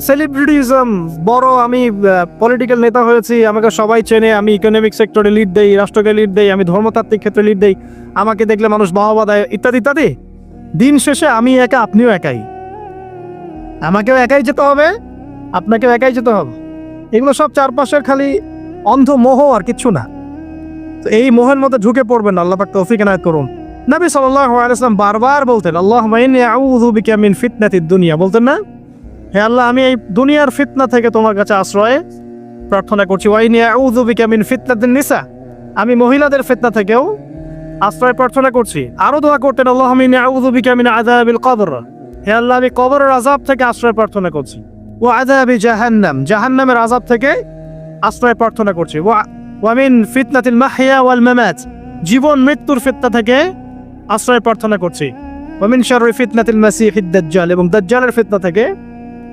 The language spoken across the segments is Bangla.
সেলিব্রিটিজম, বড় আমি পলিটিক্যাল নেতা হয়েছি, আমাকে সবাই চেনে, আমি ইকোনমিক সেক্টরে লিড দেই, রাষ্ট্রকে লিড দেই, আমি ধর্মতাত্ত্বিক ক্ষেত্রে লিড দেই, আমাকে দেখলে মানুষ বাহবা দেয়, ইত্যাদি ইত্যাদি। দিন শেষে আমি একা, আপনিও একাই। আমাকেও একাই যেতে হবে, আপনাকেও একাই যেতে হবে। এগুলো সব চারপাশের খালি অন্ধ মোহ আর কিচ্ছু না। তো এই মোহের মধ্যে ঢুকে পড়বেন, আল্লাহ পাক তৌফিক এনায়েত করুন। নবী সাল্লাল্লাহু আলাইহি ওয়াসাল্লাম বারবার বলতেন মিন ফিতনাতিদ দুনিয়া। বলতেন না? হে আল্লাহ, আমি এই দুনিয়ার ফিতনা থেকে তোমার কাছে আশ্রয় প্রার্থনা করছি। ওয়াইনি আউযু বিকা মিন ফিতনাতিন নিসা। আমি মহিলাদের ফিতনা থেকেও আশ্রয় প্রার্থনা করছি। আরও দোয়া করতেন, আল্লাহুম্মা ইন্নী আউযু বিকা মিন আযাবিল কবর। হে আল্লাহ, আমি কবরের আজাব থেকে আশ্রয় প্রার্থনা করছি। ও আযাবি জাহান্নাম, জাহান্নামের আজাব থেকে আশ্রয় প্রার্থনা করছি। ওয়া ওয়ামিন ফিতনাতিল মাহইয়া ওয়াল মামাত, জীবন মৃত্যুর ফিতনা থেকে আশ্রয় প্রার্থনা করছি। ওয়ামিন শাররি ফিতনাতিল মাসিহিদ দাজ্জাল, এবং দাজ্জালের ফিতনা থেকে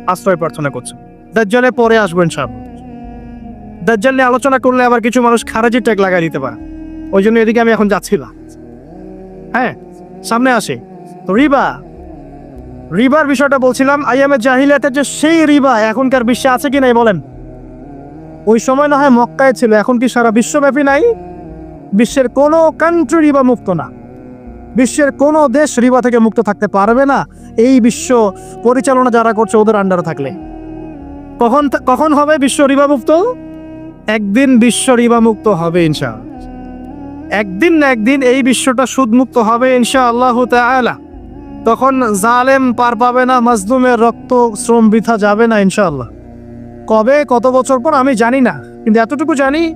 আশ্রয় প্রার্থনা করছি। দাজ্জালে পরে আসবেন সব। দাজ্জাল নিয়ে আলোচনা করলে আবার কিছু মানুষ খারাজি ট্যাগ লাগাই দিতে পারে। ওই জন্য এদিকে আমি এখন যাচ্ছি না। হ্যাঁ সামনে আসে। তো রিবা, রিবার বিষয়টা বলছিলাম আইএমের জাহিলিয়াতের যে সেই রিবা এখনকার বিশ্বে আছে কি নাই বলেন? ওই সময় না হয় মক্কায় ছিল, এখন কি সারা বিশ্বব্যাপী নাই? বিশ্বের কোনো কান্ট্রি রিবা মুক্ত না। বিশ্বের কোনো দেশ রিবা থেকে মুক্ত থাকতে পারবে না। এই বিশ্ব পরিচালনা যারা করছে, ওদের আন্ডারে থাকলে। কখন কখন হবে বিশ্ব রিবা মুক্ত? একদিন বিশ্ব রিবা মুক্ত হবে ইনশা একদিন না একদিন এই বিশ্বটা সুদমুক্ত হবে ইনশা আল্লাহ তাআলা। তখন জালেম পার পাবে না, মাজলুমের রক্ত শ্রম বৃথা যাবে না, ইনশাআল্লাহ। কবে, কত বছর পর, আমি জানি না। কিন্তু এতটুকু জানি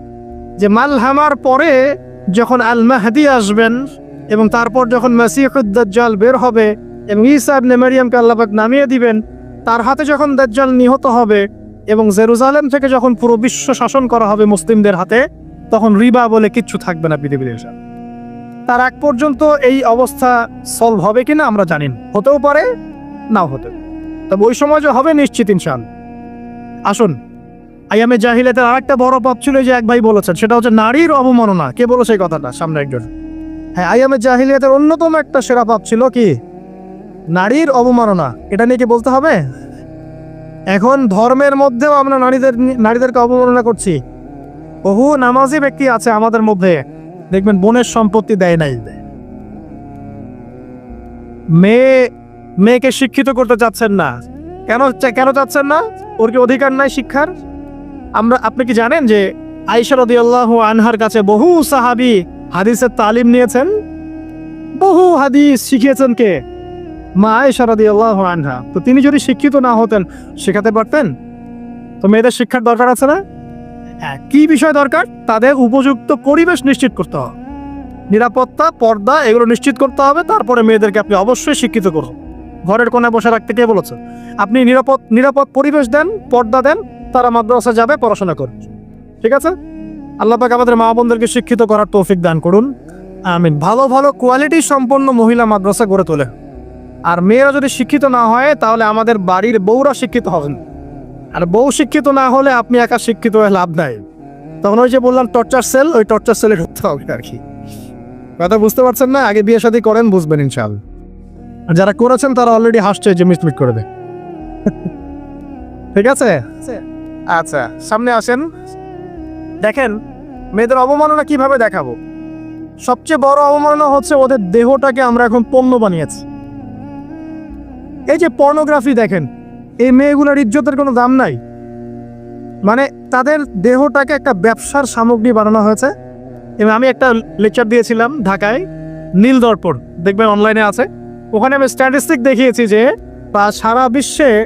যে মালহামার পরে যখন আল মাহাদি আসবেন এবং তারপর যখন মাসিহুদ্দাজ্জাল বের হবে এবং ঈসা ইবনে মারিয়ামকে আল্লাপাক নামিয়ে দিবেন, তার হাতে যখন দাজ্জাল নিহত হবে এবং জেরুজালেম থেকে যখন পুরো বিশ্ব শাসন করা হবে মুসলিমদের হাতে, তখন রিবা বলে কিচ্ছু থাকবে না পৃথিবীর এসে। তার এক পর্যন্ত এই অবস্থা সলভ হবে কিনা আমরা জানি হতেও পারে, নাও হতে। তবে ওই সময় যে হবে নিশ্চিত ইনশান আসুন আইয়ামে জাহিলাতের আরেকটা বড় পাপ ছিল যে এক ভাই বলেছেন, সেটা হচ্ছে নারীর অবমাননা। কে বলেছে এই কথাটা? সামনে একজন। হ্যাঁ আইয়ামে জাহিলিয়াতের অন্যতম একটা সেরা পাপ ছিল কি? নারীর অবমাননা। এটা নিয়ে কি বলতে হবে? এখন ধর্মের মধ্যেও আমরা নারীদের নারীদেরকে অবমাননা করছি। বহু নামাজি ব্যক্তি আছে আমাদের মধ্যে। দেখবেন, বোনের সম্পত্তি দেয় নাই। মেয়ে, মেয়েকে শিক্ষিত করতে চাচ্ছেন না। কেন কেন চাচ্ছেন না? ওর কি অধিকার নাই শিক্ষার? আমরা, আপনি কি জানেন যে আইসা রাদিয়াল্লাহু আনহার কাছে বহু সাহাবী হাদিসের তালিম নিয়েছেন? বহু হাদিস শিখিয়েছেন কে? মা আনহা। তো তিনি যদি শিক্ষিত না হতেন, শেখাতে পারতেন? তো মেয়েদের শিক্ষার দরকার আছে না? হ্যাঁ কি বিষয় দরকার? তাদের উপযুক্ত পরিবেশ নিশ্চিত করতে হবে। নিরাপত্তা, পর্দা, এগুলো নিশ্চিত করতে হবে। তারপরে মেয়েদেরকে আপনি অবশ্যই শিক্ষিত করুন। ঘরের কোণে বসে রাখতে কে বলেছে? আপনি নিরাপদ নিরাপদ পরিবেশ দেন, পর্দা দেন, তারা মাদ্রাসা যাবে, পড়াশোনা করবে। ঠিক আছে? আল্লাহ পাক আমাদের মা বোনদেরকে শিক্ষিত করার তৌফিক দান করুন। আমিন। ভালো ভালো কোয়ালিটি সম্পন্ন মহিলা মাদ্রাসা গড়ে তোলে। আর মেয়েরা যদি শিক্ষিত না হয়, তাহলে আমাদের বাড়ির বউরা শিক্ষিত হবেন। আর বউ শিক্ষিত না হলে আপনি একা শিক্ষিত হয়ে লাভ নাই। তখন ওই যে বললাম টর্চার সেল ওই টর্চার সেলে ঢুকতে হবে আর কি। কথা বুঝতে পারছেন না? আগে বিয়ে শাদী করেন, বুঝবেন ইনশাল আর যারা করেছেন, তারা অলরেডি হাসছে যে মিসমিট করে দেয়। ঠিক আছে? আচ্ছা। সামনে আসেন। দেখেন, মেয়েদের অবমাননা কীভাবে দেখাবো? সবচেয়ে বড় অবমাননা হচ্ছে ওদের দেহটাকে আমরা এখন পণ্য বানিয়েছি। এই যে পর্নোগ্রাফি দেখেন, এই মেয়েগুলোর ইজ্জতের কোনো দাম নাই। মানে তাদের দেহটাকে একটা ব্যবসার সামগ্রী বানানো হয়েছে। এবং আমি একটা লেকচার দিয়েছিলাম ঢাকায় নীল দর্পণ দেখবেন অনলাইনে আছে। ওখানে আমি স্ট্যাটিস্টিক দেখিয়েছি যে, বা সারা বিশ্বে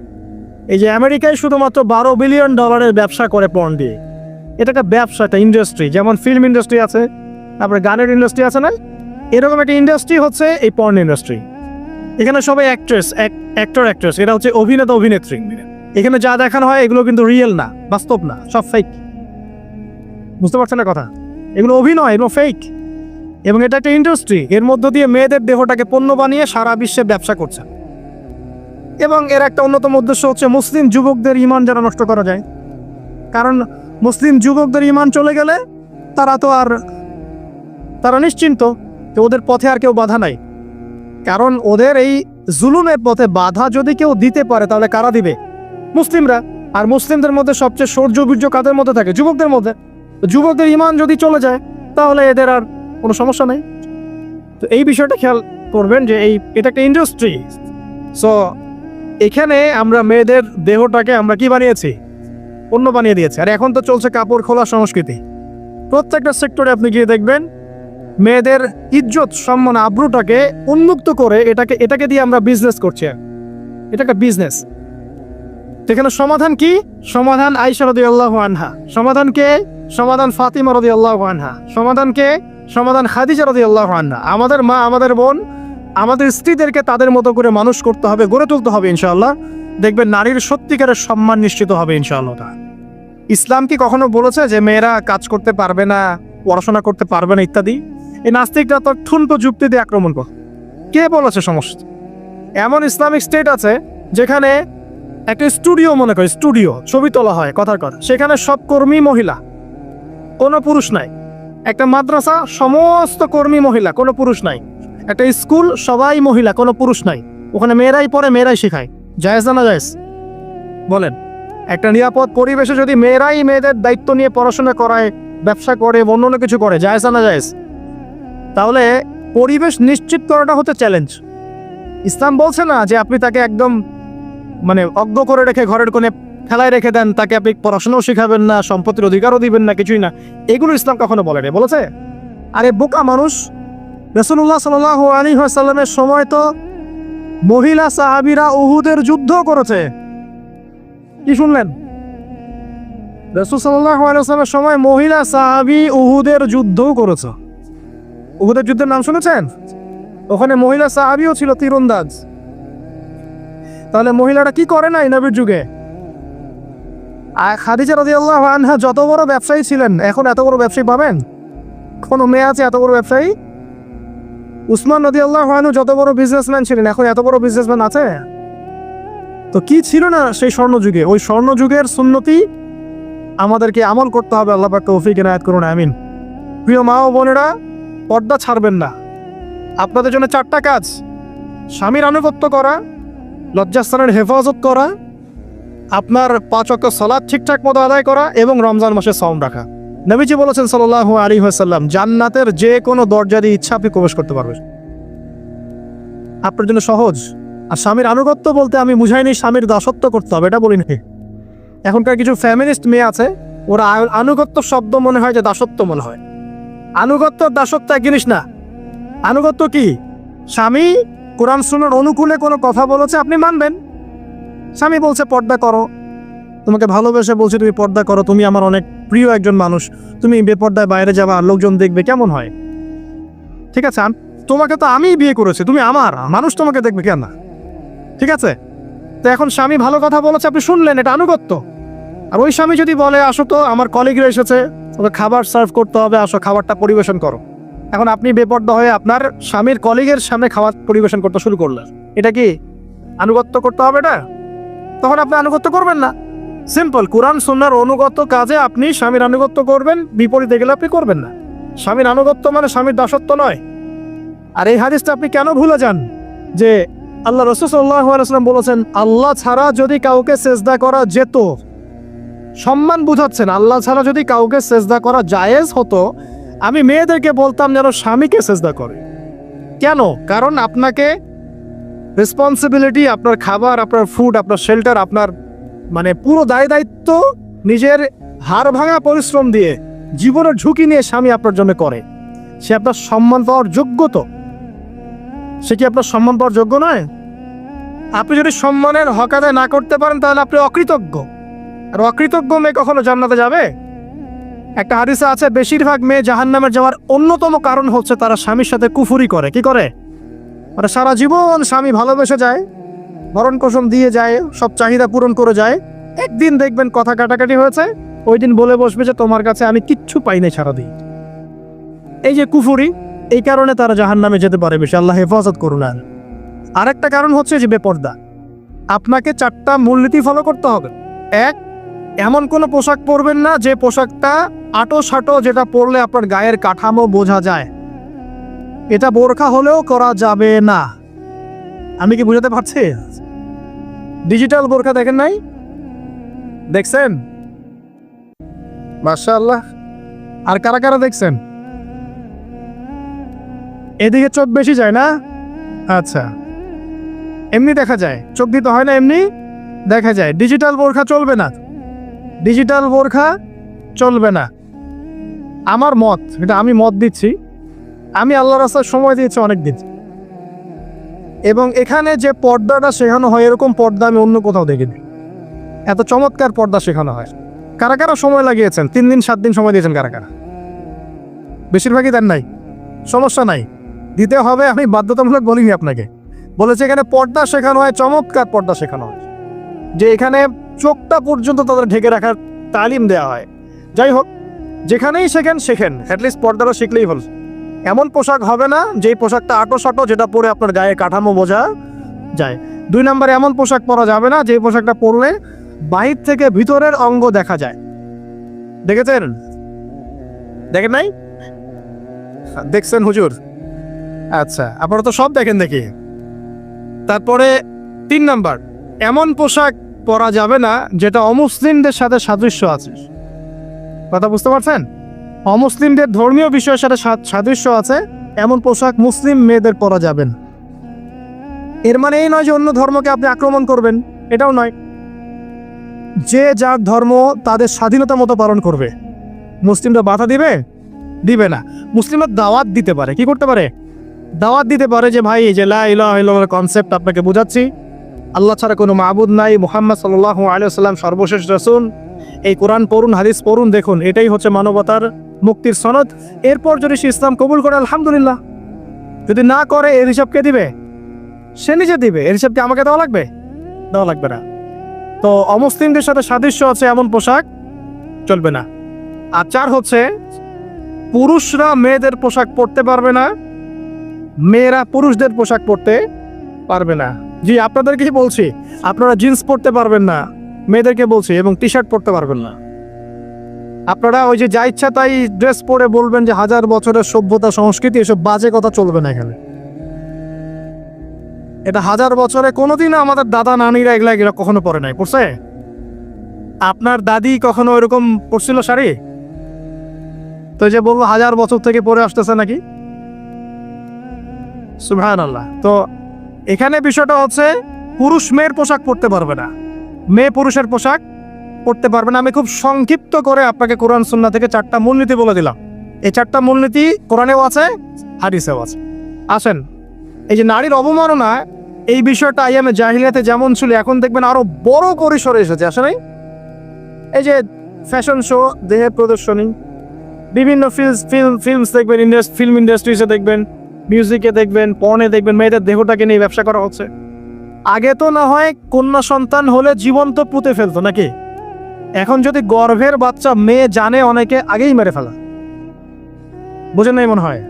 এই যে আমেরিকায় শুধুমাত্র বারো বিলিয়ন ডলারের ব্যবসা করে পর্ন দিয়ে। এটা একটা ব্যবসা, একটা ইন্ডাস্ট্রি যেমন ফিল্ম ইন্ডাস্ট্রি আছে, তারপরে গানের ইন্ডাস্ট্রি আছে না? এরকম একটা ইন্ডাস্ট্রি হচ্ছে এই পর্ন ইন্ডাস্ট্রি এখানে সবাই অ্যাক্ট্রেস অ্যাক্টর অ্যাক্ট্রেস এটা হচ্ছে অভিনেতা, অভিনেত্রী। এখানে যা দেখানো হয়, এগুলো কিন্তু রিয়েল না, বাস্তব না, সব ফেক বুঝতে পারছেন না কথা? এগুলো অভিনয়, এগুলো ফেক এবং এটা একটা ইন্ডাস্ট্রি এর মধ্য দিয়ে মেয়েদের দেহটাকে পণ্য বানিয়ে সারা বিশ্বে ব্যবসা করছে। এবং এর একটা অন্যতম উদ্দেশ্য হচ্ছে মুসলিম যুবকদের ইমান যেন নষ্ট করা যায়। কারণ মুসলিম যুবকদের ইমান চলে গেলে তারা তো আর, তারা নিশ্চিন্ত যে ওদের পথে আর কেউ বাধা নাই। কারণ ওদের এই জুলুমের পথে বাধা যদি কেউ দিতে পারে, তাহলে কারা দিবে? মুসলিমরা। আর মুসলিমদের মধ্যে সবচেয়ে সৌর্য বীর্য কাদের মধ্যে থাকে? যুবকদের মধ্যে। যুবকদের ইমান যদি চলে যায়, তাহলে এদের আর কোনো সমস্যা নেই। তো এই বিষয়টা খেয়াল করবেন যে এই, এটা একটা ইন্ডাস্ট্রি সো এখানে আমরা মেয়েদের দেহটাকে আমরা কি বানিয়েছি? পণ্য বানিয়ে দিয়েছে। আর এখন তো চলছে কাপড় খোলা সংস্কৃতি। প্রত্যেকটা সেক্টরে আপনি গিয়ে দেখবেন, মেয়েদের ইজ্জত, সম্মান, আব্রুটাকে উন্মুক্ত করে এটাকে এটাকে দিয়ে আমরা বিজনেস করছি। এটা একটা বিজনেস এখানে সমাধান কি? সমাধান আইসা রদি আল্লাহ আনহা। সমাধান কে? সমাধান ফাতিমা রদি আল্লাহ আনহা। সমাধান কে? সমাধান খাদিজা রদি আল্লাহ আনহা। আমাদের মা, আমাদের বোন, আমাদের স্ত্রীদেরকে তাদের মতো করে মানুষ করতে হবে, গড়ে তুলতে হবে ইনশাআল্লাহ। দেখবেন নারীর সত্যিকারের সম্মান নিশ্চিত হবে ইনশাআল্লাহ। ইসলাম কি কখনো বলেছে যে মেয়েরা কাজ করতে পারবে না, পড়াশোনা করতে পারবে না ইত্যাদি? এই নাস্তিকরা তো ঠুনকো যুক্তি দিয়ে আক্রমণ করে। কে বলেছে সমস্যা এমন ইসলামিক স্টেট আছে যেখানে একটা স্টুডিও মনে করে, স্টুডিও, ছবি তোলা হয় কথার কথা সেখানে সব কর্মী মহিলা, কোনো পুরুষ নাই। একটা মাদ্রাসা, সমস্ত কর্মী মহিলা, কোনো পুরুষ নাই। একটা স্কুল, সবাই মহিলা, কোনো পুরুষ নাই। ওখানে মেয়েরাই পড়ে, মেয়েরাই শেখায়। জায়েজ না জায়েজ? বলেন। একটা নিরাপদ পরিবেশে যদি মেয়েরাই মেয়েদের দায়িত্ব নিয়ে পড়াশোনা করায়, ব্যবসা করে অন্য অন্য কিছু করে, জায়েজ না জায়েজ? তাহলে পরিবেশ নিশ্চিত করাটা হচ্ছে চ্যালেঞ্জ ইসলাম বলছে না যে আপনি তাকে একদম মানে অজ্ঞ করে রেখে ঘরের কোণে খেলায় রেখে দেন, তাকে আপনি পড়াশোনাও শেখাবেন না, সম্পত্তির অধিকারও দিবেন না, কিছুই না। এগুলো ইসলাম কখনো বলে রে বলেছে? আরে বোকা মানুষ। রসুল্লাহ সাল আলী সাল্লামের সময় তো মহিলা সাহাবিরা উহুদের যুদ্ধ করেছে। কি শুনলেন? রসুল সাল্লাহ আলাইসলামের সময় মহিলা সাহাবি উহুদের যুদ্ধও করেছে। উহুদের যুদ্ধের নাম শুনেছেন? ওখানে মহিলা সাহাবিও ছিল তীরন্দাজ। তাহলে মহিলারা কি করে নাই নবীর যুগে? আর খাদিজা রাদিয়াল্লাহু আনহা যত বড় ব্যবসায়ী ছিলেন, এখন এত বড় ব্যবসায়ী পাবেন? কোনো মেয়ে আছে এত বড় ব্যবসায়ী উসমান রাদিয়াল্লাহু আনহু যত বড় বিজনেসম্যান ছিলেন, এখন এত বড় বিজনেসম্যান আছে? তো কি ছিল না সেই স্বর্ণযুগে? ওই স্বর্ণযুগের সুন্নতি আমাদেরকে আমল করতে হবে, আল্লাহ পাক তৌফিক এনায়েত করুন, আমিন। প্রিয় মা ও বোনেরা, পর্দা ছাড়বেন না। আপনাদের জন্য চারটা কাজ। স্বামীর আনুগত্য করা, লজ্জাস্থানের হেফাজত করা, আপনার পাঁচ অক্ট সলাদ ঠিকঠাক মতো আদায় করা এবং রমজান মাসে সম রাখা। নবীজি বলেছেন সাল্লাহ আলী হাসাল্লাম জান্নাতের যে কোনো দরজা দিয়ে ইচ্ছা আপনি প্রবেশ করতে পারবেন। আপনার জন্য সহজ। আর স্বামীর আনুগত্য বলতে আমি বুঝাইনি, স্বামীর দাসত্ব করতে হবে, এটা বলি বলিনি। এখনকার কিছু ফ্যামিলিস্ট মেয়ে আছে, ওরা আনুগত্য শব্দ মনে হয় যে দাসত্ব মনে হয়। আনুগত্য দাসত্ব এক জিনিস না। আনুগত্য কি? স্বামী কোরআন শুনার অনুকূলে কোনো কথা বলেছে, আপনি মানবেন। স্বামী বলছে, পর্দা করো। তোমাকে ভালোবেসে বলছে, তুমি পর্দা করো, তুমি আমার অনেক প্রিয় একজন মানুষ, তুমি বেপর্দায় বাইরে যাবা, লোকজন দেখবে, কেমন হয়? ঠিক আছে তোমাকে তো আমিই বিয়ে করেছি, তুমি আমার, মানুষ তোমাকে দেখবে কেন? না ঠিক আছে? তো এখন স্বামী ভালো কথা বলেছে, আপনি শুনলেন, এটা আনুগত্য। আর ওই স্বামী যদি বলে, আসো তো, আমার কলিগরা এসেছে ওকে খাবার সার্ভ করতে হবে, আসো, খাবারটা পরিবেশন করো। এখন আপনি বেপর্দা হয়ে আপনার স্বামীর কলিগের সামনে খাবার পরিবেশন করতে শুরু করলেন। এটা কি আনুগত্য করতে হবে এটা? তখন আপনি আনুগত্য করবেন না। সিম্পল কোরআন সুন্নার অনুগত কাজে আপনি স্বামীর আনুগত্য করবেন, বিপরীতে গেলে আপনি করবেন না। স্বামীর আনুগত্য মানে স্বামীর দাসত্ব নয়। আর এই হাদিসটা আপনি কেন ভুলে যান? যে আল্লাহ রসুল্লাহাম বলেছেন, আল্লাহ ছাড়া যদি কাউকে সেজদা করা যেত, সম্মান বুঝাচ্ছেন, আল্লাহ ছাড়া যদি কাউকে সেজদা করা জায়েজ হতো, আমি মেয়েদেরকে বলতাম যেন স্বামীকে সেজদা করে। কেন? কারণ আপনাকে রেসপন্সিবিলিটি আপনার খাবার, আপনার ফুড আপনার শেল্টার আপনার মানে পুরো দায় দায়িত্ব নিজের হাড় ভাঙা পরিশ্রম দিয়ে জীবনের ঝুঁকি নিয়ে স্বামী আপনার জন্য করে। সে আপনার সম্মান পাওয়ার যোগ্য তো? সে কি আপনার সম্মান পাওয়ার যোগ্য নয়? আপনি যদি সম্মানের হক আদায় না করতে পারেন, তাহলে আপনি অকৃতজ্ঞ। আর অকৃতজ্ঞ মেয়ে কখনো জান্নাতে যাবে? একটা হাদিসে আছে, বেশিরভাগ মেয়ে জাহান্নামের যাওয়ার অন্যতম কারণ হচ্ছে তারা স্বামীর সাথে কুফুরি করে। কি করে? মানে সারা জীবন স্বামী ভালোবেসে যায়। ভরণ পোষণ দিয়ে যায়, সব চাহিদা পূরণ করে যায়। একদিন দেখবেন কথা কাটাকাটি হয়েছে, ওই দিন বলে বসবে যে, তোমার কাছে আমি কিচ্ছু পাই নাই সারাদিন। এই যে কুফুরি, এই কারণে তারা জাহান নামে যেতে পারে বেশি। আল্লাহ হেফাজত করুন আর। আরেকটা কারণ হচ্ছে যে, বেপর্দা। আপনাকে চারটা মূলনীতি ফলো করতে হবে। এক, এমন কোনো পোশাক পরবেন না যে পোশাকটা আটো সাটো যেটা পরলে আপনার গায়ের কাঠামো বোঝা যায়। এটা বোরখা হলেও করা যাবে না। আমি কি বুঝাতে পারছি? ডিজিটাল বোরখা দেখেন নাই? দেখছেন? মাশাআল্লাহ। আর কারা কারা দেখছেন? এদিকে চোখ বেশি যায় না? আচ্ছা। এমনি দেখা যায়। চোখ দিতে হয় না এমনি? দেখা যায়। ডিজিটাল বোরখা চলবে না। ডিজিটাল বোরখা চলবে না। আমার মত, এটা আমি মত দিচ্ছি। আমি আল্লাহ রাস্তার সময় দিয়েছি অনেক দিন এবং এখানে যে পর্দাটা শেখানো হয়, এরকম পর্দা আমি অন্য কোথাও দেখিনি। এত চমৎকার পর্দা শেখানো হয়। কারা কারা সময় লাগিয়েছেন? তিন দিন, সাত দিন সময় দিয়েছেন কারা কারা? বেশিরভাগই দেন নাই। সমস্যা নাই। দিতে হবে, আমি বাধ্যতামূলক বলিনি আপনাকে। বলেছে এখানে পর্দা শেখানো হয়, চমৎকার পর্দা শেখানো হয়। যে এখানে চোখটা পর্যন্ত তাদের ঢেকে রাখার তালিম দেওয়া হয়। যাই হোক, যেখানেই শেখেন শেখেন। অ্যাটলিস্ট পর্দাটা শিখলেই হল। এমন পোশাক হবে না যেই পোশাকটা আটো সাটো যেটা পরে আপনার গায়ে কাঠামো বোঝা যায়। দুই নম্বরে এমন পোশাক পরা যাবে না যে পোশাকটা পরলে বাহির থেকে ভিতরের অঙ্গ দেখা যায়। দেখেছেন? দেখেন নাই? দেখছেন হুজুর? আচ্ছা আপনারা তো সব দেখেন দেখি। তারপরে তিন নাম্বার, এমন পোশাক পরা যাবে না যেটা অমুসলিমদের সাথে সাদৃশ্য আছে। কথা বুঝতে পারছেন? অমুসলিমদের ধর্মীয় বিষয়ের সাথে সাদৃশ্য আছে, এমন পোশাক মুসলিম মেয়েদের পরা যাবেন এর মানে এই নয় যে অন্য ধর্মকে আপনি আক্রমণ করবেন, এটাও নয়। যে যার ধর্ম তাদের স্বাধীনতা মতো পালন করবে। মুসলিমরা বাধা দিবে? দিবে না। মুসলিমরা দাওয়াত দিতে পারে। কি করতে পারে? দাওয়াত দিতে পারে যে, ভাই যে লা ইলাহা ইল্লাল্লাহর কনসেপ্ট আপনাকে বোঝাচ্ছি। আল্লাহ ছাড়া কোনো মাহবুদ নাই। মোহাম্মদ সাল্লাল্লাহু আলাইহি সাল্লাম সর্বশেষ রাসূল। এই কোরআন পড়ুন, হাদিস পড়ুন, দেখুন, এটাই হচ্ছে মানবতার মুক্তির সনদ। এরপর যদি সে ইসলাম কবুল করে, আলহামদুলিল্লাহ। যদি না করে, এর হিসাব কে দিবে? সে নিজে দিবে। এর হিসাব কি আমাকে দেওয়া লাগবে? দেওয়া লাগবে না। তো অমুসলিমদের সাথে সাদৃশ্য আছে এমন পোশাক, চলবে না। আর চার হচ্ছে, পুরুষরা মেয়েদের পোশাক পরতে পারবে না, মেয়েরা পুরুষদের পোশাক পরতে পারবে না। জি আপনাদেরকে বলছি, আপনারা জিন্স পরতে পারবেন না। মেয়েদেরকে বলছি, এবং টি শার্ট পরতে পারবেন না। আপনারা ওই যে যা ইচ্ছা তাই ড্রেস পরে বলবেন যে হাজার বছরের সভ্যতা, সংস্কৃতি, এসব বাজে কথা চলবে না এখানে। এটা হাজার বছরে কোনোদিনও আমাদের দাদা, নানিরা এগুলা এগুলা কখনো পরে নাই, পড়ছে? আপনার দাদি কখনো এরকম পরছিল শাড়ি? তো যে বলব হাজার বছর থেকে পরে আসতেছে নাকি? সুবহান আল্লাহ তো এখানে বিষয়টা হচ্ছে, পুরুষ মেয়ের পোশাক পরতে পারবে না। মেয়ে পুরুষের পোশাক পরতে পারবে না। আমি খুব সংক্ষিপ্ত করে আপনাকে কোরআন সুন্না থেকে চারটা মূলনীতি বলে দিলাম। এই চারটা মূলনীতি কোরআনেও আছে, হাদিসেও আছে। আসেন, এই যে নারীর অবমাননা এই বিষয়টা আইএমএ জাহিলিয়াতে যেমন ছিল, এখন দেখবেন আরও বড় করে সরে এসেছে। আসলে এই যে ফ্যাশন শো দেহের প্রদর্শনী, বিভিন্ন ফিল্ম ফিল্ম ফিল্মস দেখবেন ইন্ডাস্ট ফিল্ম ইন্ডাস্ট্রিজে দেখবেন মিউজিকে দেখবেন পর্নে দেখবেন, মেয়েদের দেহটাকে নিয়ে ব্যবসা করা হচ্ছে। আগে তো না হয় কন্যা সন্তান হলে জীবন্ত পুঁতে ফেলতো নাকি? এখন যদি গর্ভের বাচ্চা মেয়ে জানে, অনেকে আগেই মেরে ফেলা। বুঝেন নাই মনে হয়?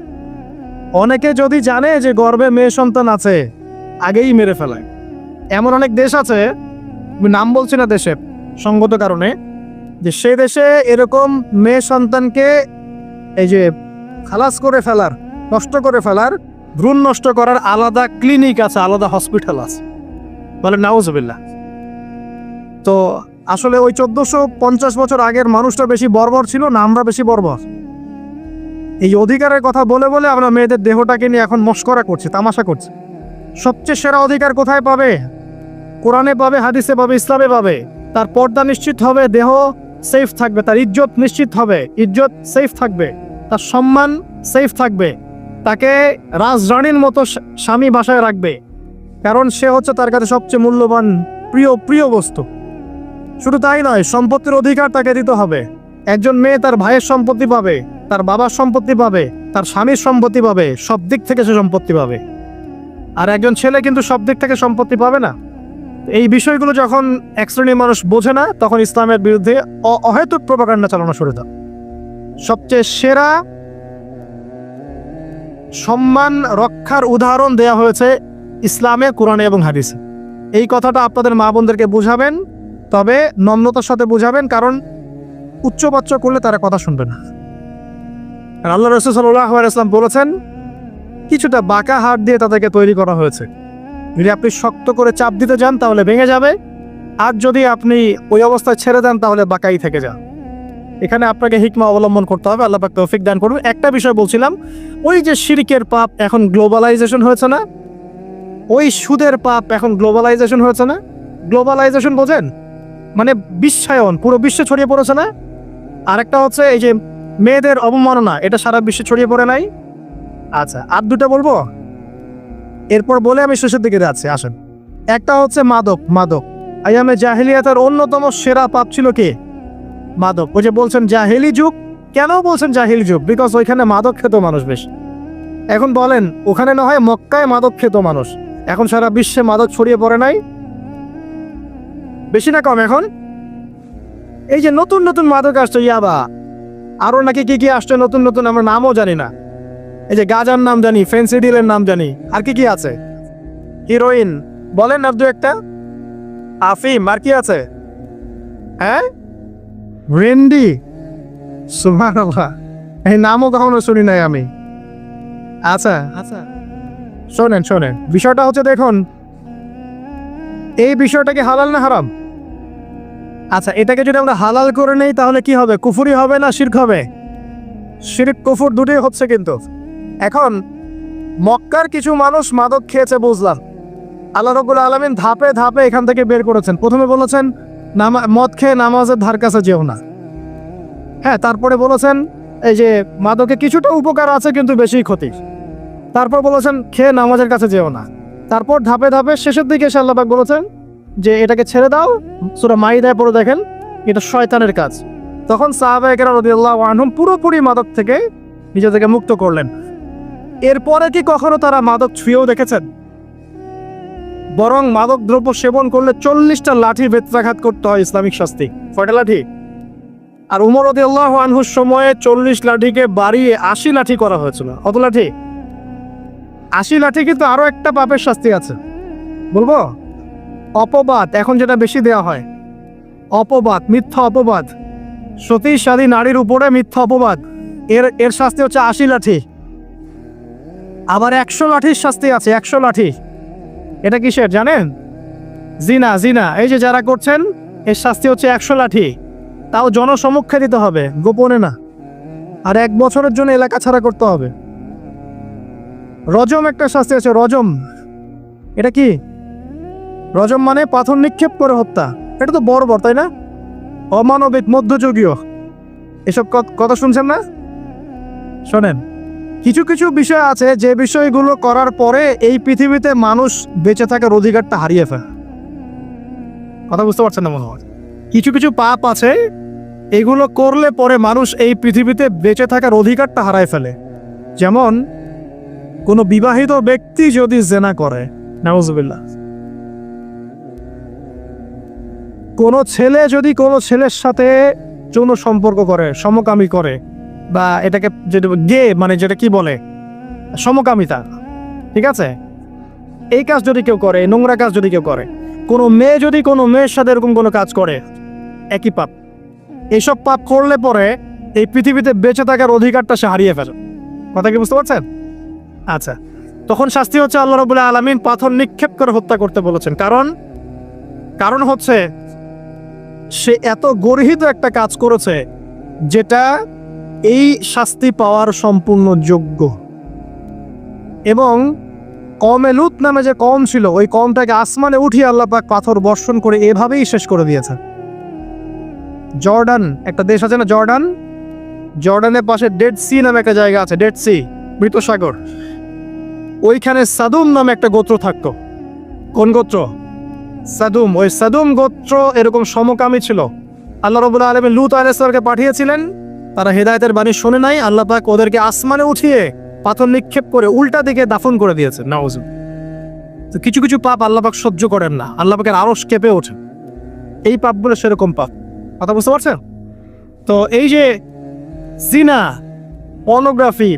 অনেকে যদি জানে যে গর্ভে মেয়ে সন্তান আছে, আগেই মেরে ফেলায় এমন অনেক দেশ আছে নাম বলছি না দেশে, সঙ্গত কারণে, যে সে দেশে এরকম মেয়ে সন্তানকে এই যে খালাস করে ফেলার, নষ্ট করে ফেলার, ভ্রূণ নষ্ট করার আলাদা ক্লিনিক আছে, আলাদা হসপিটাল আছে। বলে নাউজবিল্লা তো আসলে ওই চোদ্দশো পঞ্চাশ বছর আগের মানুষটা বেশি বর্বর ছিল না আমরা বেশি বর্বর। এই অধিকারের কথা বলে বলে আমরা মেয়েদের দেহটাকে নিয়ে এখন মস্করা করছি, তামাশা করছি। সবচেয়ে সেরা অধিকার কোথায় পাবে? কোরআনে পাবে, হাদিসে পাবে, ইসলামে পাবে। তার পর্দা নিশ্চিত হবে, দেহ সেফ থাকবে, তার ইজ্জত নিশ্চিত হবে। ইজ্জত সেফ থাকবে, তার সম্মান সেফ থাকবে। তাকে রাজরানীর মতো স্বামী বাসায় রাখবে। কারণ সে হচ্ছে তার কাছে সবচেয়ে মূল্যবান, প্রিয় প্রিয় বস্তু। শুধু তাই নয়, সম্পত্তির অধিকার তাকে দিতে হবে। একজন মেয়ে তার ভাইয়ের সম্পত্তি পাবে, তার বাবার সম্পত্তি পাবে, তার স্বামীর সম্পত্তি পাবে, সব দিক থেকে সে সম্পত্তি পাবে। আর একজন ছেলে কিন্তু সব দিক থেকে সম্পত্তি পাবে না। এই বিষয়গুলো যখন এক শ্রেণির মানুষ বোঝে না, তখন ইসলামের বিরুদ্ধে অহেতুক প্রপাগান্ডা চালানো শুরু হয় সবচেয়ে সেরা সম্মান রক্ষার উদাহরণ দেয়া হয়েছে ইসলামে, কোরআনে এবং হাদিসে। এই কথাটা আপনাদের মা বোনদেরকে বুঝাবেন, তবে নম্রতার সাথে বুঝাবেন, কারণ উচ্চবাচ্য করলে তারা কথা শুনবে না। আর আল্লাহ রসুল সাল্লাহ ইসলাম বলেছেন, কিছুটা বাঁকা হাট দিয়ে তাদেরকে তৈরি করা হয়েছে। যদি আপনি শক্ত করে চাপ দিতে যান, তাহলে ভেঙে যাবে। আর যদি আপনি ওই অবস্থায় ছেড়ে দেন, তাহলে বাঁকাই থেকে যান। এখানে আপনাকে হিকমা অবলম্বন করতে হবে, আল্লাহ তৌফিক দান করুন। একটা বিষয় বলছিলাম, ওই যে শিরিকের পাপ এখন গ্লোবালাইজেশন হয়েছে না? ওই সুদের পাপ এখন গ্লোবালাইজেশন হয়েছে না? গ্লোবালাইজেশন বোঝেন? মানে বিশ্বায়ন পুরো বিশ্বে ছড়িয়ে পড়েছে না? আরেকটা হচ্ছে এই যে মেয়েদের অবমাননা, এটা সারা বিশ্বে ছড়িয়ে পড়ে নাই? আচ্ছা আর দুটো বলব? এরপর বলে আমি শেষের দিকে যাচ্ছি, আসেন। একটা হচ্ছে মাদক মাদক। আয়ামে জাহিলিয়াতের অন্যতম সেরা পাপ ছিল কে? মাদক। ওই যে বলছেন জাহিলি যুগ। কেন বলছেন জাহিলি যুগ? বিকজ ওইখানে মাদক খেত মানুষ বেশ। এখন বলেন, ওখানে না হয় মক্কায় মাদক খেত মানুষ। এখন সারা বিশ্বে মাদক ছড়িয়ে পড়ে নাই। বেশি না কম এখন। এই যে নতুন নতুন মাদক আসছে, ইয়াবা। আরও নাকি কি কি আসছে নতুন নতুন আমরা নামও জানি না। এই যে গাজার নাম জানি ফেন্সিডিলের নাম জানি। আর কি কি আছে? হিরোইন। বলেন আর দু একটা। আফিম, আর কি আছে? হ্যাঁ? রেন্ডি। সুবহানাল্লাহ। এই নামও কখনো শুনি নাই আমি। আচ্ছা। আচ্ছা। শোনেন শোনেন। বিষয়টা হচ্ছে দেখুন, এই বিষয়টা কি হালাল না হারাম? আচ্ছা এটাকে যদি আমরা হালাল করে নেই, তাহলে কি হবে? কুফুরি হবে না শির্ক হবে? শিরক, কুফুর দুটোই হচ্ছে কিন্তু। এখন, মক্কার কিছু মানুষ মাদক খেয়েছে, বুঝলাম। আল্লাহ রবুল আলমিন ধাপে ধাপে এখান থেকে বের করেছেন। প্রথমে বলেছেন, নামা মদ খেয়ে নামাজের ধার কাছে যেও না। হ্যাঁ তারপরে বলেছেন, এই যে, মাদকে কিছুটা উপকার আছে, কিন্তু বেশি ক্ষতি। তারপর বলেছেন, খেয়ে নামাজের কাছে যেও না। তারপর ধাপে ধাপে শেষের দিকে এসে আল্লাহবাক বলেছেন যে, এটাকে ছেড়ে দাও। সুরা মাইদায় পড়ে দেখেন, এটা শয়তানের কাজ। তখন সাহাবাহিকেরা রদিয়াল্লাহ আনহুম পুরোপুরি মাদক থেকে নিজেদেরকে মুক্ত করলেন। এরপরে কি কখনো তারা মাদক ছুঁয়েও দেখেছেন? বরং মাদক দ্রব্য সেবন করলে চল্লিশটা লাঠি বেত্রাঘাত করতে হয় ইসলামিক শাস্তি। কয়টা লাঠি? আর উমর রদিয়াল্লাহ আনহুর সময়ে চল্লিশ লাঠিকে বাড়িয়ে আশি লাঠি করা হয়েছিল। কত লাঠি? আশি লাঠি কিন্তু আরও একটা পাপের শাস্তি আছে। বলব? অপবাদ, এখন যেটা বেশি দেওয়া হয়। অপবাদ, মিথ্যা অপবাদ। সতী সাদী নারীর উপরে মিথ্যা অপবাদ। এর এর শাস্তি হচ্ছে আশি লাঠি। আবার একশো লাঠির শাস্তি আছে, একশো লাঠি। এটা কিসের, জানেন? জিনা জিনা। এই যে যারা করছেন, এর শাস্তি হচ্ছে একশো লাঠি। তাও জনসমক্ষে দিতে হবে, গোপনে না। আর এক বছরের জন্য এলাকা ছাড়া করতে হবে। রজম একটা শাস্তি আছে, রজম। এটা কি? রজম মানে পাথর নিক্ষেপ করে হত্যা। এটা তো বড় বড় তাই না? অমানবিক, মধ্যযুগীয়। এসব কথা শুনছেন না? শোনেন, কিছু কিছু বিষয় আছে যে বিষয়গুলো করার পরে এই পৃথিবীতে মানুষ বেঁচে থাকার অধিকারটা হারিয়ে ফেলে। কথা বুঝতে পারছেন না মনে হয়? কিছু কিছু পাপ আছে, এগুলো করলে পরে মানুষ এই পৃথিবীতে বেঁচে থাকার অধিকারটা হারায় ফেলে। যেমন কোনো বিবাহিত ব্যক্তি যদি জেনা করে, নাউজুবিল্লাহ। কোনো ছেলে যদি কোনো ছেলের সাথে যৌন সম্পর্ক করে, সমকামী করে, বা এটাকে যেটা গে মানে যেটা কি বলে? সমকামিতা, ঠিক আছে? এই কাজ যদি কেউ করে, নোংরা কাজ যদি কেউ করে, কোনো মেয়ে যদি কোনো মেয়ের সাথে এরকম কোনো কাজ করে, একই পাপ। এইসব পাপ করলে পরে এই পৃথিবীতে বেঁচে থাকার অধিকারটা সে হারিয়ে ফেলে। কথা কি বুঝতে পারছেন? আচ্ছা তখন শাস্তি হচ্ছে আল্লাহ রবুল্লাহ আলমিন পাথর নিক্ষেপ করে হত্যা করতে বলেছেন। কারণ? কারণ হচ্ছে, সে এত গর্হিত একটা কাজ করেছে যেটা এই শাস্তি পাওয়ার সম্পূর্ণ যোগ্য। এবং কমে লুত নামে যে কম ছিল, ওই কমটাকে আসমানে উঠিয়ে আল্লাপাক পাথর বর্ষণ করে এভাবেই শেষ করে দিয়েছে জর্ডান, একটা দেশ আছে না জর্ডান? জর্ডানের পাশে ডেড সি নামে একটা জায়গা আছে, ডেড সি, মৃত সাগর। ওইখানে সাদুম নামে একটা গোত্র থাকতো। কোন গোত্র? সাদুম। ওই সাদুম গোত্র এরকম সমকামী ছিল। আল্লাহ রবুল্লাহ আলমী লুত আলাইসালকে পাঠিয়েছিলেন। তারা হেদায়তের বাণী শোনে নাই। আল্লাহ পাক ওদেরকে আসমানে উঠিয়ে পাথর নিক্ষেপ করে উল্টা দিকে দাফন করে দিয়েছে নাউজু। তো কিছু কিছু পাপ আল্লাপাক সহ্য করেন না। আল্লাপাকের আরস কেঁপে ওঠে। এই পাপগুলো সেরকম পাপ। কথা বুঝতে পারছেন? তো এই যে সিনা পর্নোগ্রাফি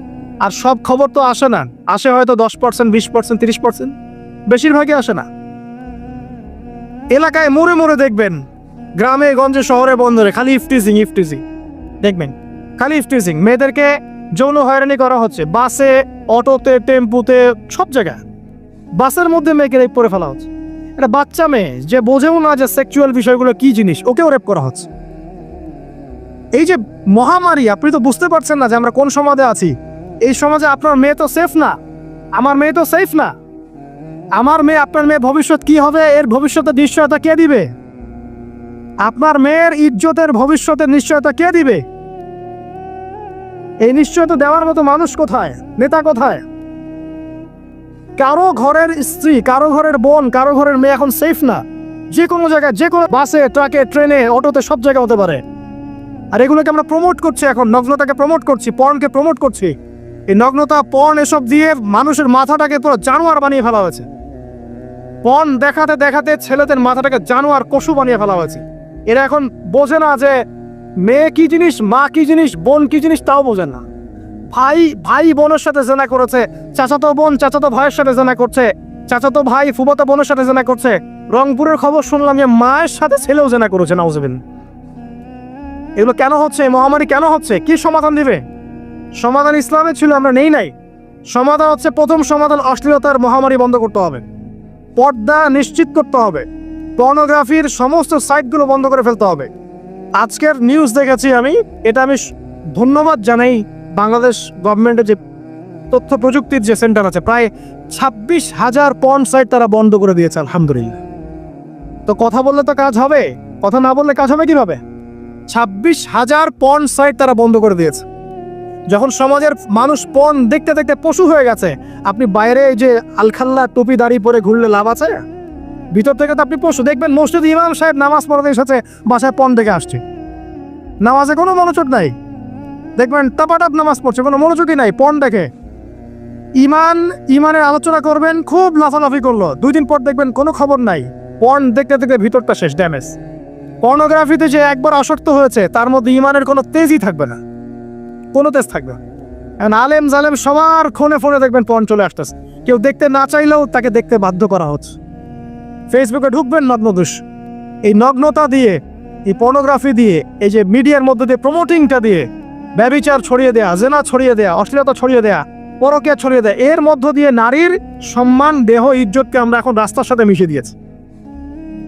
আর সব খবর তো আসে না। আসে হয়তো দশ পার্সেন্ট বিশ পার্সেন্ট তিরিশ পার্সেন্ট বেশিরভাগই আসে না। এলাকায় মোড়ে মোড়ে দেখবেন। গ্রামে, গঞ্জে, শহরে, বন্দরে খালি ইফটিজিং ইফটিজিং। দেখবেন, খালি ইফটিজিং। মেয়েদেরকে যৌন হয়রানি করা হচ্ছে। বাসে, অটোতে, টেম্পুতে, সব জায়গায়। বাসের মধ্যে মেয়েকে রেপ করে ফেলা হচ্ছে। একটা বাচ্চা মেয়ে, যে বোঝেও না যে সেক্সুয়াল বিষয়গুলো কি জিনিস, ওকেও রেপ করা হচ্ছে। এই যে মহামারী, আপনি তো বুঝতে পারছেন না যে আমরা কোন সমাজে আছি। এই সমাজে আপনার মেয়ে তো সেফ না, আমার মেয়ে তো সেফ না। আমার মেয়ে, আপনার মেয়ে ভবিষ্যৎ কি হবে, এর ভবিষ্যতের নিশ্চয়তা কে দিবে? আপনার মেয়ের ইজ্জতের ভবিষ্যতের নিশ্চয়তা কে দিবে? এই নিশ্চয়তা দেওয়ার মতো মানুষ কোথায়, নেতা কোথায়? কারও ঘরের স্ত্রী, কারও ঘরের বোন, কারও ঘরের মেয়ে এখন সেফ না। যে কোনো জায়গায়, যে কোনো বাসে, ট্রাকে, ট্রেনে, অটোতে সব জায়গায় হতে পারে। আর এগুলোকে আমরা প্রমোট করছি এখন, নগ্নতাকে প্রমোট করছি পর্নকে প্রমোট করছি। এই নগ্নতা, পণ এসব দিয়ে মানুষের মাথাটাকে পুরো জানোয়ার বানিয়ে ফেলা হয়েছে। পণ দেখাতে দেখাতে ছেলেদের মাথাটাকে জানোয়ার কষু বানিয়ে ফেলা হয়েছে। এরা এখন বোঝে না যে মেয়ে কি জিনিস, মা কি জিনিস, বোন কি জিনিস, তাও বোঝেন না। ভাই ভাই বোনের সাথে জেনা করেছে, চাচাতো বোন চাচাতো ভাইয়ের সাথে জেনা করছে, চাচাতো ভাই ফুবতো বোনের সাথে জেনা করছে। রংপুরের খবর শুনলাম যে মায়ের সাথে ছেলেও জেনা করেছে নাউজবিন এগুলো কেন হচ্ছে? মহামারী কেন হচ্ছে? কি সমাধান দিবে? সমাধান ইসলামে ছিল আমরা নেই নাই। সমাধান হচ্ছে প্রথম সমাধান অশ্লীলতার মহামারী বন্ধ করতে হবে। পর্দা নিশ্চিত করতে হবে। পর্নোগ্রাফির সমস্ত সাইটগুলো বন্ধ করে ফেলতে হবে। আজকের নিউজ দেখেছি আমি। এটা আমি ধন্যবাদ জানাই বাংলাদেশ গভর্নমেন্টের যে তথ্য প্রযুক্তির যে সেন্টার আছে। প্রায় ছাব্বিশ হাজার পর্ন সাইট তারা বন্ধ করে দিয়েছে, আলহামদুলিল্লাহ। তো কথা বললে তো কাজ হবে। কথা না বললে কাজ হবে কীভাবে? ছাব্বিশ হাজার পর্ন সাইট তারা বন্ধ করে দিয়েছে। যখন সমাজের মানুষ পণ দেখতে দেখতে পশু হয়ে গেছে, আপনি বাইরে এই যে আলখাল্লা টুপি দাড়ি পরে ঘুরলে লাভ আছে? ভিতর থেকে তো আপনি পশু দেখবেন, মসজিদ ইমাম সাহেব নামাজ পড়াতে এসেছে, বাসায় পণ দেখে আসছে। নামাজে কোনো মনোযোগ নাই। দেখবেন টাপাটাপ নামাজ পড়ছে, কোনো মনোযোগই নাই, পণ দেখে। ইমান, ইমানের আলোচনা করবেন, খুব লাফালাফি করল। দুই দিন পর দেখবেন কোনো খবর নাই। পণ দেখতে দেখতে ভিতরটা শেষ, ড্যামেজ। পর্নোগ্রাফিতে যে একবার আসক্ত হয়েছে, তার মধ্যে ইমানের কোনো তেজই থাকবে না। কোনো তেজ থাকবে এখন আলেম জালেম সবার ফোনে ফোনে দেখবেন পণ চলে আসতেছে। কেউ দেখতে না চাইলেও তাকে দেখতে বাধ্য করা হচ্ছে। ফেসবুকে ঢুকবেন নগ্নদোষ এই নগ্নতা দিয়ে, এই পর্নোগ্রাফি দিয়ে, এই যে মিডিয়ার মধ্যে দিয়ে প্রমোটিংটা দিয়ে, ব্যবিচার ছড়িয়ে দেয়া, জেনা ছড়িয়ে দেয়া, অশ্লীলতা ছড়িয়ে দেয়া পরকে ছড়িয়ে দেয়া, এর মধ্য দিয়ে নারীর সম্মান, দেহ, ইজ্জতকে আমরা এখন রাস্তার সাথে মিশে দিয়েছি।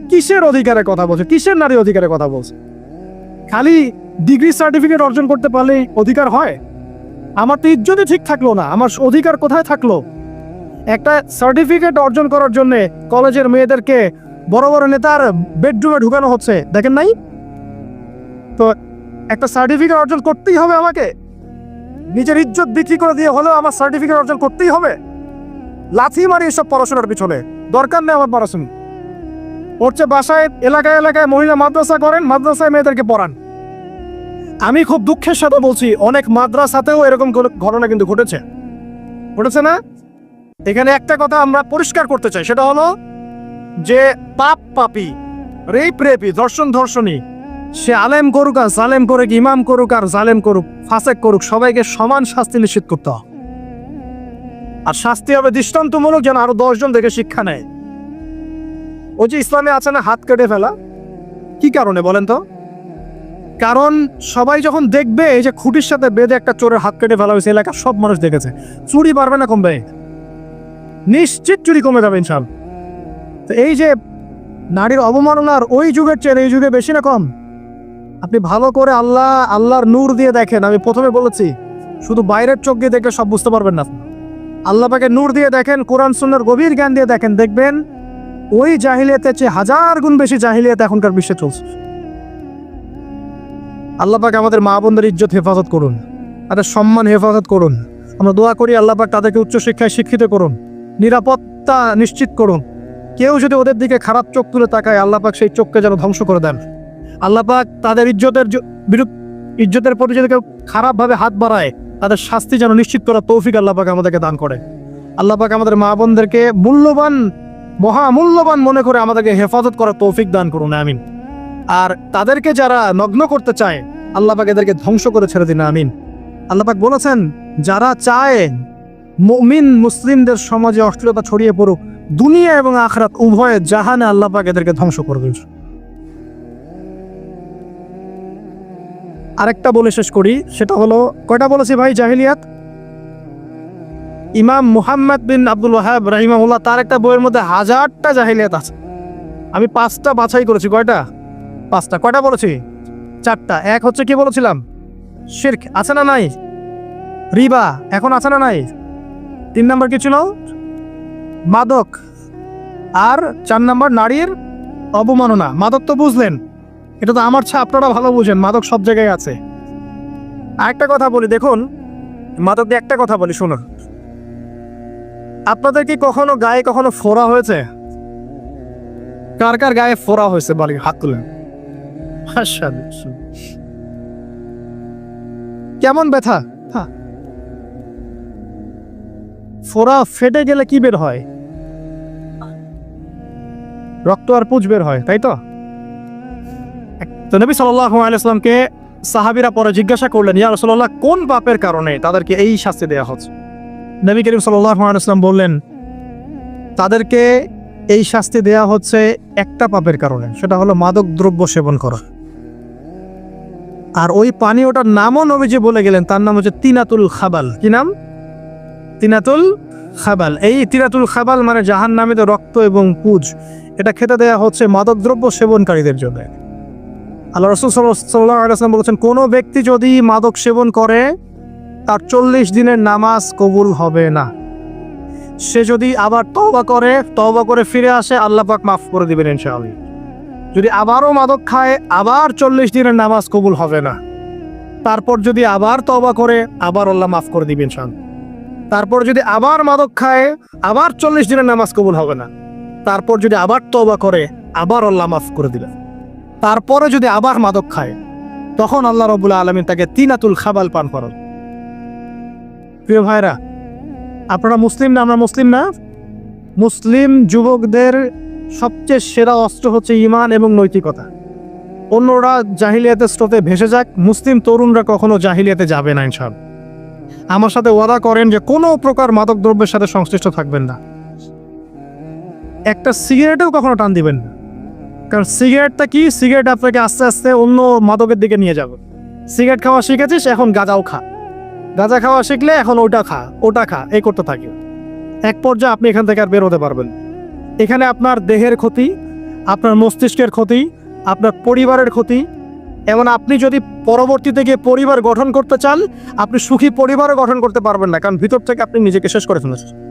কিসের অধিকারের কথা বলছে? কিসের নারী অধিকারের কথা বলছে? খালি ডিগ্রি সার্টিফিকেট অর্জন করতে পারলে অধিকার হয়? আমার তো ইজ্জতই ঠিক থাকল না, আমার অধিকার কোথায় থাকল? একটা সার্টিফিকেট অর্জন করার জন্য কলেজের মেয়েদেরকে বড় বড় নেতার বেডরুমে ঢুকানো হচ্ছে, দেখেন নাই? তো একটা সার্টিফিকেট অর্জন করতেই হবে আমাকে? নিজের ইজ্জত বিক্রি করে দিয়ে হলেও আমার সার্টিফিকেট অর্জন করতেই হবে? লাথি মারি এসব পড়াশোনার পিছনে, দরকার নেই আমার পড়াশোনা। পড়ছে বাসায় এলাকায় এলাকায় মহিলা মাদ্রাসা করেন, মাদ্রাসায় মেয়েদেরকে পড়ান। আমি খুব দুঃখের সাথে বলছি, অনেক মাদ্রাসাতেও এরকম ঘটনা কিন্তু ঘটেছে। ঘটেছে না? এখানে একটা কথা আমরা পরিষ্কার করতে চাই, সেটা হলো যে পাপ পাপি রেপ রেপি ধর্ষণ, ধর্ষণী, সে আলেম করুক আর জালেম করুক, ইমাম করুক আর জালেম করুক, ফাসেক করুক, সবাইকে সমান শাস্তি নিশ্চিত করতে হবে। আর শাস্তি হবে দৃষ্টান্তমূলক যেন আরও দশজন দেখে শিক্ষা নেয়। ওই যে ইসলামে আছে না, হাত কেটে ফেলা? কি কারণে বলেন তো? কারণ সবাই যখন দেখবে এই যে খুঁটির সাথে বেঁধে একটা চোরের হাত কেটে ফেলা হয়েছে, এলাকার সব মানুষ দেখেছে। চুরি পারবে না কমবে নিশ্চিত চুরি কমে যাবে ইনশাল। তো এই যে নারীর অবমাননার ওই যুগের চেয়ে এই যুগে বেশি না কম? আপনি ভালো করে আল্লাহ, আল্লাহর নূর দিয়ে দেখেন, আমি প্রথমে বলেছি, শুধু বাইরের চোখ দিয়ে দেখলে সব বুঝতে পারবেন না। আল্লাহ পাকে নূর দিয়ে দেখেন, কোরআন, সুন্নার গভীর জ্ঞান দিয়ে দেখেন, দেখবেন ওই জাহিলিয়াতের চেয়ে হাজার গুণ বেশি জাহিলিয়াত এখনকার বিশ্বে চলছে। আল্লাহ পাক আমাদের মা বোনদের ইজ্জত হেফাজত করুন। তাদের সম্মান হেফাজত করুন। আমরা দোয়া করি আল্লাহ পাক তাদেরকে উচ্চশিক্ষায় শিক্ষিত করুন। নিরাপত্তা নিশ্চিত করুন। কেউ যদি ওদের দিকে খারাপ চোখ তুলে তাকায়, আল্লাহ পাক সেই চোখকে যেন ধ্বংস করে দেন। আল্লাহ পাক তাদের ইজ্জতের বিরুদ্ধ ইজ্জতের প্রতি যদি কেউ খারাপভাবে হাত বাড়ায়, তাদের শাস্তি যেন নিশ্চিত করা তৌফিক আল্লাহ পাক আমাদেরকে দান করে। আল্লাহ পাক আমাদের মা বোনদেরকে মূল্যবান, মহামূল্যবান মনে করে আমাদেরকে হেফাজত করার তৌফিক দান করুন। আমিন। আর তাদেরকে যারা নগ্ন করতে চায়, আল্লাহ পাক এদেরকে ধ্বংস করে ছেড়ে দিন, আমিন। আল্লাহ পাক বলেছেন, যারা চায় মুমিন মুসলিমদের সমাজে অশ্লীলতা ছড়িয়ে পড়ুক, দুনিয়া এবং আখরাত উভয়ে জাহানে আল্লাহ পাক এদেরকে ধ্বংস করবে আরেকটা বলে শেষ করি, সেটা হলো, কয়টা বলেছি ভাই জাহিলিয়াত? ইমাম মুহাম্মদ বিন আব্দুল ওয়াহাব রাহিমাহুল্লাহ, তার একটা বইয়ের মধ্যে হাজারটা জাহিলিয়াত আছে। আমি পাঁচটা বাছাই করেছি, কয়টা? পাঁচটা, কয়টা বলেছি? চারটা। এক হচ্ছে কি বলেছিলাম? শির্ক, আছে না নাই? রিবা, এখন আছে না নাই? তিন নম্বর কি ছিল? মাদক। আর চার নম্বর নারীর অবমাননা। মাদক তো বুঝলেন, এটা তো আমার ছা আপনারা ভালো বুঝেন, মাদক সব জায়গায় আছে। আরেকটা কথা বলি, দেখুন, মাদক দিয়ে একটা কথা বলি, শুনুন। আপনাদের কি কখনো গায়ে কখনো ফোড়া হয়েছে? কার কার গায়ে ফোড়া হয়েছে বলি, হাত তুলেন। কেমন ব্যথা। ফোড়া ফেটে গেলে কি বের হয়? রক্ত আর পুজ বের হয়, তাই তো? তো নবী সাল্লামকে সাহাবীরা পরে জিজ্ঞাসা করলেন, ইয়া কোন পাপের কারণে তাদেরকে এই শাস্তি দেওয়া হচ্ছে? নবী করিম সাল্লাম বললেন, তাদেরকে এই শাস্তি দেয়া হচ্ছে একটা পাপের কারণে, সেটা হলো মাদক দ্রব্য সেবন করা। আর ওই পানি ওটার নামও নবীজি বলে গেলেন, তার নাম হচ্ছে তিনাতুল খাবাল। কি নাম? তিনাতুল খাবাল। এই তিনাতুল খাবাল মানে জাহান নামে রক্ত এবং পুজ। এটা খেতে দেয়া হচ্ছে মাদকদ্রব্য সেবনকারীদের জন্য। আল্লাহ রসুল আলাইসলাম বলেছেন, কোনো ব্যক্তি যদি মাদক সেবন করে, তার চল্লিশ দিনের নামাজ কবুল হবে না। সে যদি আবার তওবা করে তওবা করে ফিরে আসে, আল্লাহ পাক মাফ করে দিবেন ইনশাআল্লাহ। যদি আবারও মাদক খায়, আবার চল্লিশ দিনের নামাজ কবুল হবে না। তারপর যদি আবার তওবা করে, আবার আল্লাহ মাফ করে দিবেন ইনশাআল্লাহ তারপর যদি আবার মাদক খায়, আবার চল্লিশ দিনের নামাজ কবুল হবে না। তারপর যদি আবার তওবা করে, আবার আল্লাহ মাফ করে দিবেন। তারপরে যদি আবার মাদক খায়, তখন আল্লাহ রবুল্লা আলমিন তাকে তিনাতুল খাবাল পান করেন। প্রিয় ভাইরা, আপনারা মুসলিম না আমরা মুসলিম না? মুসলিম যুবকদের সবচেয়ে সেরা অস্ত্র হচ্ছে ইমান এবং নৈতিকতা। অন্যরা জাহিলিয়াতের স্রোতে ভেসে যাক, মুসলিম তরুণরা কখনো জাহিলিয়াতে যাবে না ইনশাল আমার সাথে ওয়াদা করেন যে কোনো প্রকার মাদক দ্রব্যের সাথে সংশ্লিষ্ট থাকবেন না। একটা সিগারেটেও কখনো টান দিবেন না। কারণ সিগারেটটা কি? সিগারেট আপনাকে আস্তে আস্তে অন্য মাদকের দিকে নিয়ে যাবে। সিগারেট খাওয়া শিখেছিস? এখন গাঁজাও খা। গাঁজা খাওয়া শিখলে এখন ওটা খা ওটা খা, এই করতে থাকি এক পর্যায়ে আপনি এখান থেকে আর বের হতে পারবেন এখানে আপনার দেহের ক্ষতি, আপনার মস্তিষ্কের ক্ষতি, আপনার পরিবারের ক্ষতি। এমন আপনি যদি পরবর্তীতে গিয়ে পরিবার গঠন করতে চান, আপনি সুখী পরিবারও গঠন করতে পারবেন না, কারণ ভিতর থেকে আপনি নিজেকে শেষ করে ফেলেছেন।